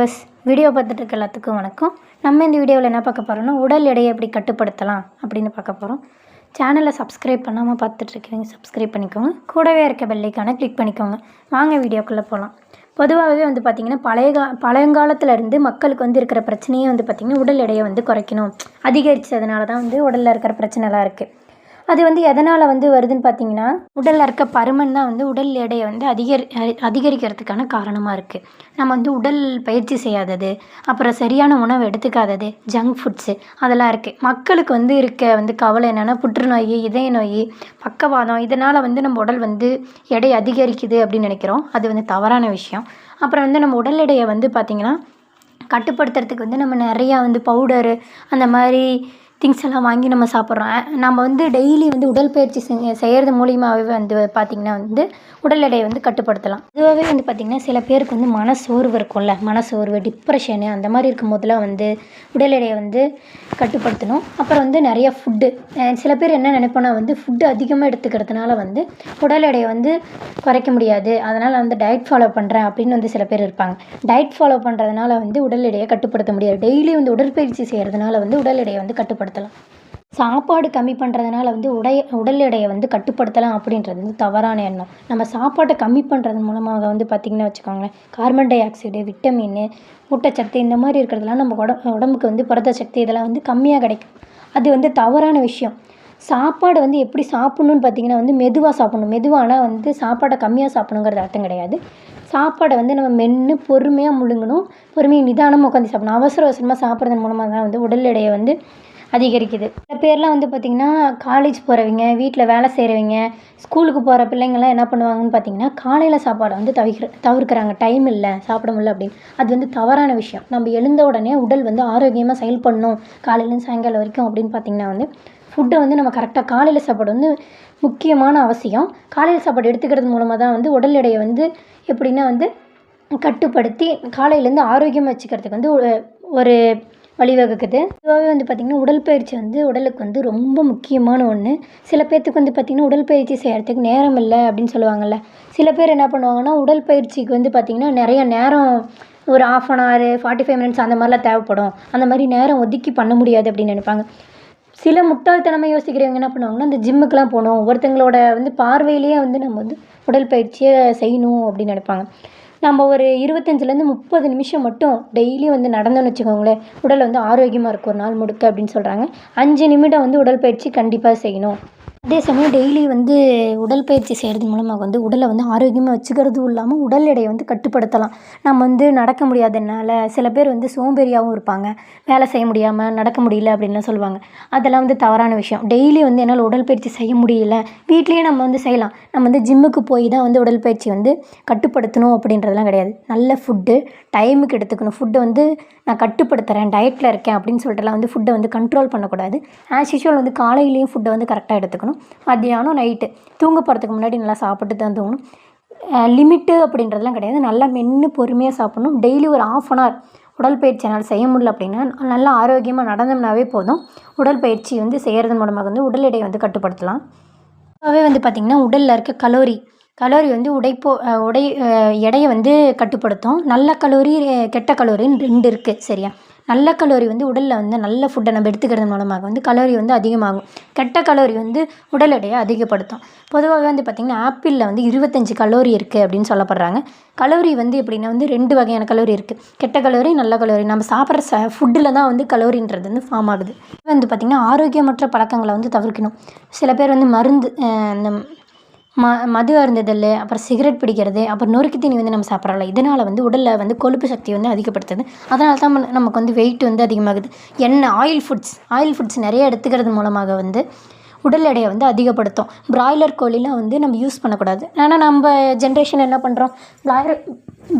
Viewers video பார்த்துட்டு எல்லாத்துக்கும் வணக்கம். நம்ம இந்த வீடியோவில் என்ன பார்க்க போகிறோம்னா உடல் எடையை எப்படி கட்டுப்படுத்தலாம் அப்படின்னு பார்க்க போகிறோம் சேனலை சப்ஸ்கிரைப் பண்ணாமல் பார்த்துட்ருக்கீங்க சப்ஸ்கிரைப் பண்ணிக்கோங்க. கூடவே இருக்க பெல்லைக்கான கிளிக் பண்ணிக்கோங்க. வாங்க வீடியோக்குள்ளே போகலாம் பொதுவாகவே வந்து பார்த்திங்கன்னா பழைய கா பழங்காலத்துல இருந்து மக்களுக்கு வந்து இருக்கிற பிரச்சனையே வந்து பார்த்திங்கன்னா உடல் எடையை வந்து குறைக்கணும். அதிகரித்ததுனால தான் வந்து உடலில் இருக்கிற பிரச்சனைலாம் இருக்குது அது வந்து எதனால் வந்து வருதுன்னு பார்த்தீங்கன்னா உடலில் இருக்க பருமன் தான் வந்து உடல் எடையை வந்து அதிகரி அதிகரிக்கிறதுக்கான காரணமாக இருக்குது நம்ம வந்து உடல் பயிற்சி செய்யாதது அப்புறம் சரியான உணவு எடுத்துக்காதது ஜங்க் ஃபுட்ஸு அதெல்லாம் இருக்குது மக்களுக்கு வந்து இருக்க வந்து கவலை என்னென்னா புற்றுநோய் இதய நோய் பக்கவாதம் இதனால் வந்து நம்ம உடல் வந்து எடை அதிகரிக்குது அப்படின்னு நினைக்கிறோம். அது வந்து தவறான விஷயம். அப்புறம் வந்து நம்ம உடல் எடையை வந்து பார்த்திங்கன்னா கட்டுப்படுத்துறதுக்கு வந்து நம்ம நிறையா வந்து பவுடரு அந்த மாதிரி திங்ஸ் எல்லாம் வாங்கி நம்ம சாப்பிட்றோம். நம்ம வந்து டெய்லி வந்து உடற்பயிற்சி செய் செய்கிறது மூலியமாகவே வந்து பார்த்திங்கன்னா வந்து உடல் எடையை வந்து கட்டுப்படுத்தலாம். இதுவாகவே வந்து பார்த்திங்கன்னா சில பேருக்கு வந்து மன சோர்வு இருக்கும்ல. மன சோர்வு டிப்ரெஷனு அந்த மாதிரி இருக்கும் போதெல்லாம் வந்து உடல் எடையை வந்து கட்டுப்படுத்தணும். அப்புறம் வந்து நிறைய ஃபுட்டு சில பேர் என்ன நினைப்போனா வந்து ஃபுட்டு அதிகமாக எடுத்துக்கிறதுனால வந்து உடல் எடையை வந்து குறைக்க முடியாது. அதனால் வந்து டயட் ஃபாலோ பண்ணுறேன் அப்படின்னு வந்து சில பேர் இருப்பாங்க. டயட் ஃபாலோ பண்ணுறதுனால வந்து உடல் எடையை கட்டுப்படுத்த முடியாது. டெய்லி வந்து உடற்பயிற்சி செய்கிறதுனால வந்து உடல் எடையை வந்து கட்டுப்படுத்தலாம். சாப்பாடு கம்மி பண்ணுறதுனால வந்து உடைய உடல் எடையை வந்து கட்டுப்படுத்தலாம் அப்படின்றது வந்து தவறான எண்ணம். நம்ம சாப்பாட்டை கம்மி பண்ணுறது மூலமாக வந்து பார்த்திங்கன்னா வச்சுக்கோங்களேன். கார்பன் டை ஆக்சைடு விட்டமின் ஊட்டச்சத்து இந்த மாதிரி இருக்கிறதுலாம் நம்ம உட உடம்புக்கு வந்து புரதச்சத்து இதெல்லாம் வந்து கம்மியாக கிடைக்கும். அது வந்து தவறான விஷயம். சாப்பாடு வந்து எப்படி சாப்பிட்ணுன்னு பார்த்தீங்கன்னா வந்து மெதுவாக சாப்பிட்ணும். மெதுவானா வந்து சாப்பாடை கம்மியாக சாப்பிடணுங்கிறது அர்த்தம் கிடையாது. சாப்பாடை வந்து நம்ம மென்று பொறுமையாக முழுங்கணும் பொறுமையாக நிதானமாக உட்காந்து சாப்பிடணும். அவசர அவசரமாக சாப்பிட்றதன் மூலமாக தான் வந்து உடல் எடையை வந்து அதிகரிக்குது. சில பேர்லாம் வந்து பார்த்திங்கன்னா காலேஜ் போகிறவங்க வீட்டில் வேலை செய்கிறவங்க ஸ்கூலுக்கு போகிற பிள்ளைங்கள்லாம் என்ன பண்ணுவாங்கன்னு பார்த்தீங்கன்னா காலையில் சாப்பாடை வந்து தவிர்க்கிற தவிர்க்கிறாங்க. டைம் இல்லை சாப்பிட முடியல அப்படின்னு. அது வந்து தவறான விஷயம். நம்ம எழுந்த உடனே உடல் வந்து ஆரோக்கியமாக செயல்படணும். காலையிலேருந்து சாயங்காலம் வரைக்கும் அப்படின்னு பார்த்திங்கன்னா வந்து ஃபுட்டை வந்து நம்ம கரெக்டாக காலையில் சாப்பாடு வந்து முக்கியமான அவசியம். காலையில் சாப்பாடு எடுத்துக்கிறது மூலமாக தான் வந்து உடல் எடையை வந்து எப்படின்னா வந்து கட்டுப்படுத்தி காலையிலேருந்து ஆரோக்கியமாக வச்சுக்கிறதுக்கு வந்து ஒரு ஒரு வழிவகுக்குது. இதுவாகவே வந்து பார்த்திங்கன்னா உடற்பயிற்சி வந்து உடலுக்கு வந்து ரொம்ப முக்கியமான ஒன்று சில பேர்த்துக்கு வந்து பார்த்திங்கன்னா உடற்பயிற்சி செய்கிறதுக்கு நேரம் இல்லை அப்படின்னு சொல்லுவாங்கள்ல சில பேர் என்ன பண்ணுவாங்கன்னா உடற்பயிற்சிக்கு வந்து பார்த்திங்கன்னா நிறைய நேரம் ஒரு half an hour forty five minutes அந்த மாதிரிலாம் தேவைப்படும். அந்த மாதிரி நேரம் ஒதுக்கி பண்ண முடியாது அப்படின்னு நினைப்பாங்க. சில முட்டாள்தனமாக யோசிக்கிறவங்க என்ன பண்ணுவாங்கன்னா இந்த ஜிம்முக்கெலாம் போகணும். ஒருத்தங்களோட வந்து பார்வையிலேயே வந்து நம்ம வந்து உடற்பயிற்சியை செய்யணும் அப்படின்னு நினைப்பாங்க. நம்ம ஒரு இருபத்தஞ்சிலேருந்து முப்பது நிமிஷம் மட்டும் டெய்லி வந்து நடந்தோம்னு வச்சுக்கோங்களேன். உடல் வந்து ஆரோக்கியமாக இருக்கும் ஒரு நாள் முழுக்க அப்படின்னு சொல்கிறாங்க அஞ்சு நிமிடம் வந்து உடற்பயிற்சி கண்டிப்பாக செய்யணும். அதே சமயம் டெய்லி வந்து உடற்பயிற்சி செய்கிறது மூலமாக வந்து உடலை வந்து ஆரோக்கியமாக வச்சுக்கிறதும் இல்லாமல் உடல் எடையை வந்து கட்டுப்படுத்தலாம். நம்ம வந்து நடக்க முடியாதனால சில பேர் வந்து சோம்பேறியாகவும் இருப்பாங்க. வேலை செய்ய முடியாமல் நடக்க முடியல அப்படின்லாம் சொல்லுவாங்க. அதெல்லாம் வந்து தவறான விஷயம். டெய்லி வந்து என்னால் உடற்பயிற்சி செய்ய முடியல. வீட்லேயே நம்ம வந்து செய்யலாம். நம்ம வந்து ஜிம்முக்கு போய் தான் வந்து உடற்பயிற்சி வந்து கட்டுப்படுத்தணும் அப்படின்றதெல்லாம் கிடையாது. நல்ல ஃபுட்டு டைமுக்கு எடுத்துக்கணும். ஃபுட்டை வந்து நான் கட்டுப்படுத்துகிறேன் டயட்டில் இருக்கேன் அப்படின்னு சொல்லிட்டுலாம் வந்து ஃபுட்டை வந்து கண்ட்ரோல் பண்ணக்கூடாது. ஆஸ் யூஷுவல் வந்து காலையிலையும் ஃபுட்டை வந்து கரெக்டாக எடுத்துக்கணும். மத்தியானம் நைட்டு தூங்க போகிறதுக்கு முன்னாடி நல்லா சாப்பிட்டு தான் தூங்கணும் லிமிட்டு அப்படின்றதெல்லாம் கிடையாது. நல்லா மென்று பொறுமையாக சாப்பிடணும். டெய்லி ஒரு ஆஃப் அன் ஹவர் உடற்பயிற்சி என்னால் செய்ய முடியல அப்படின்னா நல்லா ஆரோக்கியமாக நடந்தோம்னாவே போதும். உடற்பயிற்சி வந்து செய்கிறது மூலமாக வந்து உடல் எடையை வந்து கட்டுப்படுத்தலாம். பொதுவாகவே வந்து பார்த்திங்கன்னா உடலில் இருக்க கலோரி கலோரி வந்து உடைப்போ உடை எடையை வந்து கட்டுப்படுத்தும். நல்ல கலோரி கெட்ட கலோரின்னு ரெண்டு இருக்குது சரியா? நல்ல கலோரி வந்து உடலில் வந்து நல்ல ஃபுட்டை நம்ம எடுத்துக்கிறது மூலமாக வந்து கலோரி வந்து அதிகமாகும். கெட்ட கலோரி வந்து உடல் எடையை அதிகப்படுத்தும். பொதுவாகவே வந்து பார்த்திங்கன்னா ஆப்பிளில் வந்து இருபத்தஞ்சி கலோரி இருக்குது அப்படின்னு சொல்லப்படுறாங்க. கலோரி வந்து எப்படின்னா வந்து ரெண்டு வகையான கலோரி இருக்குது கெட்ட கலோரி நல்ல கலோரி நம்ம சாப்பிட்ற ச ஃபுட்டில் தான் வந்து கலோரின்றது வந்து ஃபார்ம் ஆகுது. வந்து பார்த்திங்கன்னா ஆரோக்கியமற்ற பழக்கங்களை வந்து தவிர்க்கணும். சில பேர் வந்து மருந்து அந்த இந்த ம மது அருந்துதல் அப்புறம் சிகரெட் பிடிக்கிறது அப்புறம் நொறுக்கு தீனி வந்து நம்ம சாப்பிட்றோம்ல இதனால் வந்து உடலில் வந்து கொழுப்பு சக்தி வந்து அதிகப்படுத்துது. அதனால தான் நமக்கு வந்து வெயிட் வந்து அதிகமாகுது. எண்ணெய் ஆயில் ஃபுட்ஸ் ஆயில் ஃபுட்ஸ் நிறைய எடுத்துக்கிறது மூலமாக வந்து உடல் எடையை வந்து அதிகப்படுத்தும். பிராய்லர் கோழிலாம் வந்து நம்ம யூஸ் பண்ணக்கூடாது. ஆனால் நம்ம ஜென்ரேஷன் என்ன பண்ணுறோம் பிராய்லர்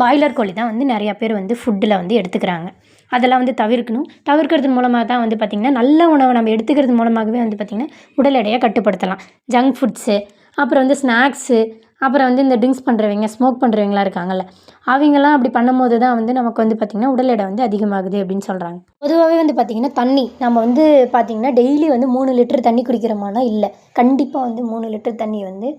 பாய்லர் கோழி தான் வந்து நிறையா பேர் வந்து ஃபுட்டில் வந்து எடுத்துக்கிறாங்க. அதெல்லாம் வந்து தவிர்க்கணும். தவிர்க்கிறது மூலமாக தான் வந்து பார்த்திங்கன்னா நல்ல உணவை நம்ம எடுத்துக்கிறது மூலமாகவே வந்து பார்த்திங்கன்னா உடல் எடையை கட்டுப்படுத்தலாம். ஜங்க் ஃபுட்ஸு அப்புறம் வந்து ஸ்நாக்ஸு அப்புறம் வந்து இந்த ட்ரிங்க்ஸ் பண்ணுறவங்க ஸ்மோக் பண்ணுறவங்களாம் இருக்காங்கல்ல அவங்கெல்லாம் அப்படி பண்ணும்போது தான் வந்து நமக்கு வந்து பார்த்திங்கன்னா உடல் எடை வந்து அதிகமாகுது அப்படின்னு சொல்கிறாங்க பொதுவாகவே வந்து பார்த்திங்கன்னா தண்ணி நம்ம வந்து பார்த்திங்கன்னா டெய்லி வந்து மூணு லிட்டர் தண்ணி குடிக்கிறோமானா இல்லை. கண்டிப்பாக வந்து மூணு லிட்டர் தண்ணி வந்து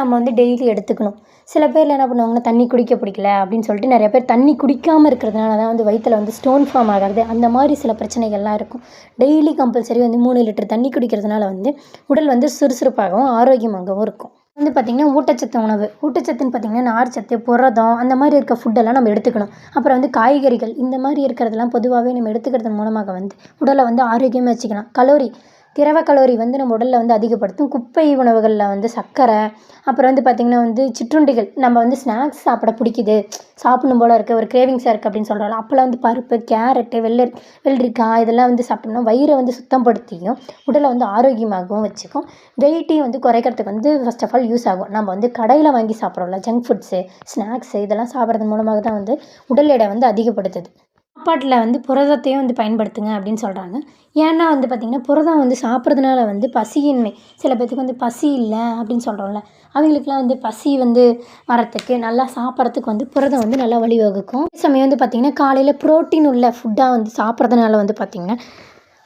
நம்ம வந்து டெய்லி எடுத்துக்கணும். சில பேரில் என்ன பண்ணுவாங்கன்னா தண்ணி குடிக்க பிடிக்கல அப்படின்னு சொல்லிட்டு நிறைய பேர் தண்ணி குடிக்காமல் இருக்கிறதுனால தான் வந்து வயிற்றில் வந்து ஸ்டோன் ஃபார்ம் ஆகிறது அந்த மாதிரி சில பிரச்சனைகள்லாம் இருக்கும். டெய்லி கம்பல்சரி வந்து மூணு லிட்டர் தண்ணி குடிக்கிறதுனால வந்து உடல் வந்து சுறுசுறுப்பாகவும் ஆரோக்கியமாகவும் இருக்கும். வந்து பார்த்திங்கன்னா ஊட்டச்சத்து உணவு. ஊட்டச்சத்துன்னு பார்த்திங்கன்னா நார்ச்சத்து புரதம் அந்த மாதிரி இருக்க ஃபுட்டெல்லாம் நம்ம எடுத்துக்கணும். அப்புறம் வந்து காய்கறிகள் இந்த மாதிரி இருக்கிறதெல்லாம் பொதுவாகவே நம்ம எடுத்துக்கிறது மூலமாக வந்து உடலை வந்து ஆரோக்கியமாக வச்சுக்கலாம். கலோரி திரவ கலோரி வந்து நம்ம உடலில் வந்து அதிகப்படுத்தும். குப்பை உணவுகளில் வந்து சர்க்கரை அப்புறம் வந்து பார்த்திங்கன்னா வந்து சிற்றுண்டிகள். நம்ம வந்து ஸ்நாக்ஸ் சாப்பிட பிடிக்குது. சாப்பிடணும் போல் இருக்குது ஒரு கிரேவிங்ஸாக இருக்குது அப்படின்னு சொல்கிறோம் அப்போல்லாம் வந்து பருப்பு கேரட்டு வெள்ளரி வெள்ளரிக்காய் இதெல்லாம் வந்து சாப்பிட்டோம்னா வயிறை வந்து சுத்தப்படுத்தியும் உடலை வந்து ஆரோக்கியமாகவும் வச்சுக்கும். வெயிட்டையும் வந்து குறைக்கிறதுக்கு வந்து ஃபர்ஸ்ட் ஆஃப் ஆல் யூஸ் ஆகும். நம்ம வந்து கடையில் வாங்கி சாப்பிட்றோம்ல ஜங்க் ஃபுட்ஸு ஸ்நாக்ஸு இதெல்லாம் சாப்பிட்றது மூலமாக தான் வந்து உடல் எடை வந்து அதிகப்படுத்துது. சாப்பாட்டில் வந்து புரதத்தையும் வந்து பயன்படுத்துங்க அப்படின்னு சொல்கிறாங்க ஏன்னா வந்து பார்த்திங்கன்னா புரதம் வந்து சாப்பிட்றதுனால வந்து பசியின்மை. சில பேர்த்துக்கு வந்து பசி இல்லை அப்படின்னு சொல்கிறோம்ல அவங்களுக்குலாம் வந்து பசி வந்து வரத்துக்கு நல்லா சாப்பிட்றதுக்கு வந்து புரதம் வந்து நல்லா வழிவகுக்கும். அதே சமயம் வந்து பார்த்திங்கன்னா காலையில் ப்ரோட்டீன் உள்ள ஃபுட்டாக வந்து சாப்பிட்றதுனால வந்து பார்த்திங்கன்னா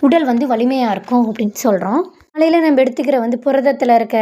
உடல் வந்து வலிமையாக இருக்கும் அப்படின்னு சொல்கிறோம் காலையில் நம்ம எடுத்துக்கிற வந்து புரதத்தில் இருக்க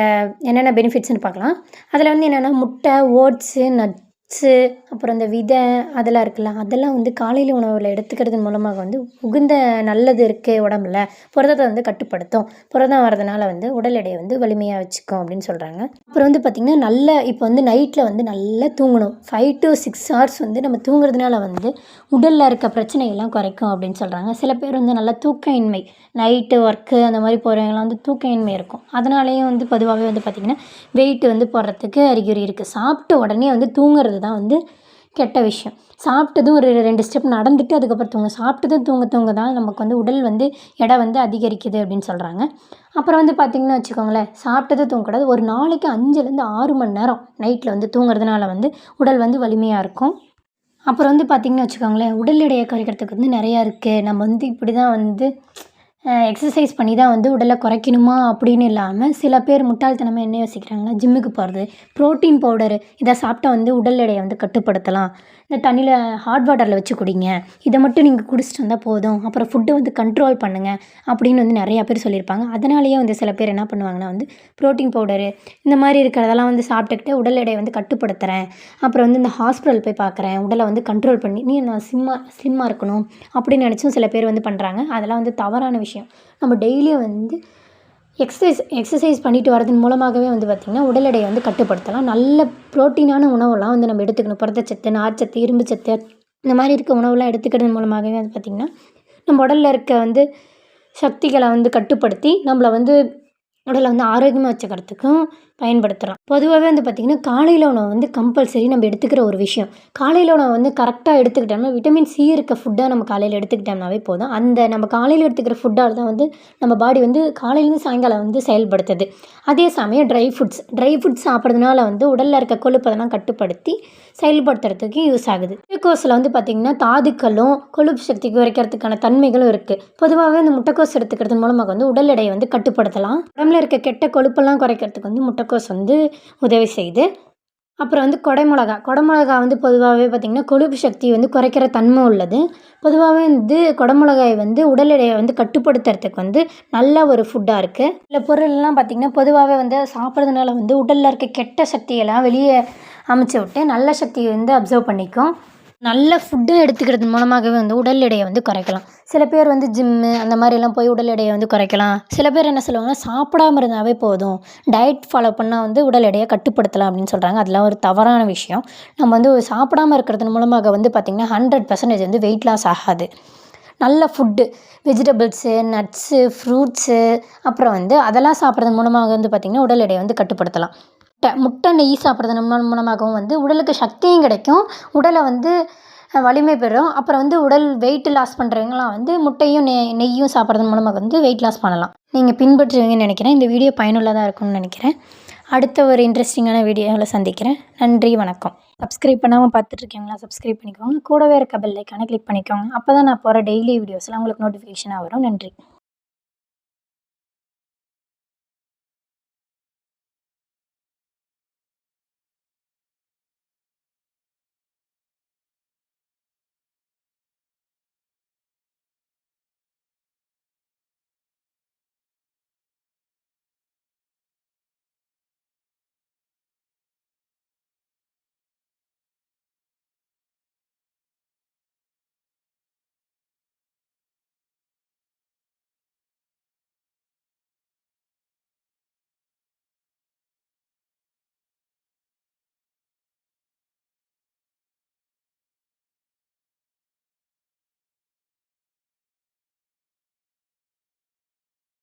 என்னென்ன பெனிஃபிட்ஸ்னு பார்க்கலாம். அதில் வந்து என்னென்னா முட்டை ஓட்ஸு நட் நட்ஸு அப்புறம் இந்த விதை அதெல்லாம் இருக்குல்ல அதெல்லாம் வந்து காலையில் உணவில் எடுத்துக்கிறது மூலமாக வந்து உகுந்த நல்லது இருக்குது உடம்புல புரதத்தை வந்து கட்டுப்படுத்தும். புரதம் வரதுனால வந்து உடல் எடையை வந்து வலிமையாக வச்சுக்கும் அப்படின்னு சொல்கிறாங்க அப்புறம் வந்து பார்த்திங்கன்னா நல்ல இப்போ வந்து நைட்டில் வந்து நல்லா தூங்கணும். ஃபைவ் டு சிக்ஸ் ஹவர்ஸ் வந்து நம்ம தூங்குறதுனால வந்து உடலில் இருக்க பிரச்சனைகள்லாம் குறைக்கும் அப்படின்னு சொல்கிறாங்க சில பேர் வந்து நல்லா தூக்க இன்மை நைட்டு ஒர்க்கு அந்த மாதிரி போகிறவங்களாம் வந்து தூக்க இன்மை இருக்கும். அதனாலேயும் வந்து பொதுவாகவே வந்து பார்த்திங்கன்னா வெயிட் வந்து போடுறதுக்கு அறிகுறி இருக்குது சாப்பிட்ட உடனே வந்து தூங்குறது தான் வந்து கெட்ட விஷயம். சாப்பிட்டதும் ஒரு ரெண்டு ஸ்டெப் நடந்துட்டு அதுக்கப்புறம் தூங்க. சாப்பிட்டதும் தூங்க தூங்க தான் நமக்கு வந்து உடல் வந்து எடை வந்து அதிகரிக்குது அப்படின்னு சொல்கிறாங்க அப்புறம் வந்து பார்த்திங்கன்னா வச்சுக்கோங்களேன் சாப்பிட்டதும் தூங்கக்கூடாது ஒரு நாளைக்கு அஞ்சுலேருந்து ஆறு மணி நேரம் நைட்டில் வந்து தூங்குறதுனால வந்து உடல் வந்து வலிமையாக இருக்கும். அப்புறம் வந்து பார்த்திங்கன்னா வச்சுக்கோங்களேன் உடல் எடையை குறைக்கிறதுக்கு வந்து நிறையா இருக்குது நம்ம வந்து இப்படி தான் வந்து எக்ஸசைஸ் பண்ணி தான் வந்து உடலை குறைக்கணுமா அப்படின்னு இல்லாமல் சில பேர் முட்டாள்தனமாக என்ன யோசிக்கிறாங்கன்னா ஜிம்முக்கு போகிறது ப்ரோட்டீன் பவுடரு இதை சாப்பிட்டா வந்து உடல் எடையை வந்து கட்டுப்படுத்தலாம். இந்த தண்ணியில் ஹாட் வாட்டரில் வச்சு குடிங்க. இதை மட்டும் நீங்கள் குடிச்சிட்டு வந்தால் போதும். அப்புறம் ஃபுட்டை வந்து கண்ட்ரோல் பண்ணுங்கள் அப்படின்னு வந்து நிறையா பேர் சொல்லியிருப்பாங்க. அதனாலேயே வந்து சில பேர் என்ன பண்ணுவாங்கன்னா வந்து ப்ரோட்டீன் பவுடரு இந்த மாதிரி இருக்கிறதெல்லாம் வந்து சாப்பிட்டுக்கிட்டு உடல் எடையை வந்து கட்டுப்படுத்துகிறேன் அப்புறம் வந்து இந்த ஹாஸ்பிட்டல் போய் பார்க்குறேன். உடலை வந்து கண்ட்ரோல் பண்ணி நீ நான் ஸ்லிம்மாக ஸ்லிம்மாக இருக்கணும் அப்படின்னு நினச்சும் சில பேர் வந்து பண்ணுறாங்க அதெல்லாம் வந்து தவறான விஷயம். நம்ம டெய்லியும் வந்து எக்ஸசைஸ் எக்ஸசைஸ் பண்ணிட்டு வரதன் மூலமாகவே வந்து பார்த்திங்கன்னா உடல் எடையை வந்து கட்டுப்படுத்தலாம். நல்ல ப்ரோட்டீனான உணவெல்லாம் வந்து நம்ம எடுத்துக்கணும். புரதச்சத்து நார்ச்சத்து இரும்புச்சத்து இந்த மாதிரி இருக்க உணவுலாம் எடுத்துக்கிறது மூலமாகவே வந்து பார்த்திங்கன்னா நம்ம உடலில் இருக்க வந்து சக்திகளை வந்து கட்டுப்படுத்தி நம்மளை வந்து உடலை வந்து ஆரோக்கியமாக வச்சுக்கிறதுக்கும் பயன்படுத்துகிறோம் பொதுவாகவே வந்து பார்த்திங்கன்னா காலையில் உணவு வந்து கம்பல்சரி நம்ம எடுத்துக்கிற ஒரு விஷயம். காலையில் உணவு வந்து கரெக்டாக எடுத்துக்கிட்டோம்னா விட்டமின் சி இருக்க ஃபுட்டாக நம்ம காலையில் எடுத்துக்கிட்டோம்னாவே போதும். அந்த நம்ம காலையில் எடுத்துக்கிற ஃபுட்டால் தான் வந்து நம்ம பாடி வந்து காலையிலேருந்து சாயங்காலம் வந்து செயல்படுத்துது. அதே சமயம் ட்ரை ஃபுட்ஸ் ட்ரை ஃபுட்ஸ் சாப்பிட்றதுனால வந்து உடலில் இருக்க கொழுப்பதெல்லாம் கட்டுப்படுத்தி செயல்படுத்துறதுக்கு யூஸ் ஆகுது. முட்டைக்கோஸில் வந்து பார்த்திங்கன்னா தாதுக்களும் கொழுப்பு சக்தி குறைக்கிறதுக்கான தன்மைகளும் இருக்குது பொதுவாகவே இந்த முட்டைக்கோஸ் எடுத்துக்கிறது மூலமாக வந்து உடல் எடையை வந்து கட்டுப்படுத்தலாம். உடம்புல இருக்க கெட்ட கொழுப்பெல்லாம் குறைக்கிறதுக்கு வந்து முட்டைக்கோஸ் வந்து உதவி செய்யுது அப்புறம் வந்து கொடைமிளகா கொடைமிளகா வந்து பொதுவாகவே பார்த்திங்கன்னா கொழுப்பு சக்தி வந்து குறைக்கிற தன்மை உள்ளது. பொதுவாகவே வந்து குடமிளகாய் வந்து உடல் எடையை வந்து கட்டுப்படுத்துறதுக்கு வந்து நல்ல ஒரு ஃபுட்டாக இருக்குது இல்லை பொருள்லாம் பார்த்திங்கன்னா பொதுவாகவே வந்து சாப்பிட்றதுனால வந்து உடலில் இருக்க கெட்ட சக்தியெல்லாம் வெளியே அமைச்சு விட்டு நல்ல சக்தியை வந்து அப்சர்வ் பண்ணிக்கும். நல்ல ஃபுட்டு எடுத்துக்கிறது மூலமாகவே வந்து உடல் எடையை வந்து குறைக்கலாம். சில பேர் வந்து ஜிம்மு அந்த மாதிரிலாம் போய் உடல் எடையை வந்து குறைக்கலாம். சில பேர் என்ன சொல்லுவாங்கன்னா சாப்பிடாம இருந்தாவே போதும். டயட் ஃபாலோ பண்ணால் வந்து உடல் எடையை கட்டுப்படுத்தலாம் அப்படின்னு சொல்கிறாங்க அதெல்லாம் ஒரு தவறான விஷயம். நம்ம வந்து சாப்பிடாம இருக்கிறது மூலமாக வந்து பார்த்திங்கன்னா ஹண்ட்ரட் பர்சன்டேஜ் வந்து வெயிட் லாஸ் ஆகாது. நல்ல ஃபுட்டு வெஜிடபிள்ஸு நட்ஸு ஃப்ரூட்ஸு அப்புறம் வந்து அதெல்லாம் சாப்பிட்றது மூலமாக வந்து பார்த்திங்கன்னா உடல் எடையை வந்து கட்டுப்படுத்தலாம். முட்டை முட்டை நெய் சாப்பிட்றது மூலமாகவும் வந்து உடலுக்கு சக்தியும் கிடைக்கும். உடலை வந்து வலிமை பெறும். அப்புறம் வந்து உடல் வெயிட் லாஸ் பண்ணுறவங்களாம் வந்து முட்டையும் நெ நெய்யும் சாப்பிட்றது மூலமாக வந்து வெயிட் லாஸ் பண்ணலாம். நீங்கள் பின்பற்றுவீங்கன்னு நினைக்கிறேன். இந்த வீடியோ பயனுள்ளதாக இருக்கும்னு நினைக்கிறேன். அடுத்த ஒரு இன்ட்ரெஸ்டிங்கான வீடியோவில் சந்திக்கிறேன். நன்றி வணக்கம். சப்ஸ்கிரைப் பண்ணாமல் பார்த்துட்ருக்கீங்களா? சப்ஸ்கிரைப் பண்ணிக்கோங்க. கூடவே இருக்க பெல் ஐக்கானை கிளிக் பண்ணிக்கோங்க. அப்போ தான் நான் போகிற டெய்லி வீடியோஸ்லாம் உங்களுக்கு நோட்டிஃபிகேஷனாக வரும். நன்றி.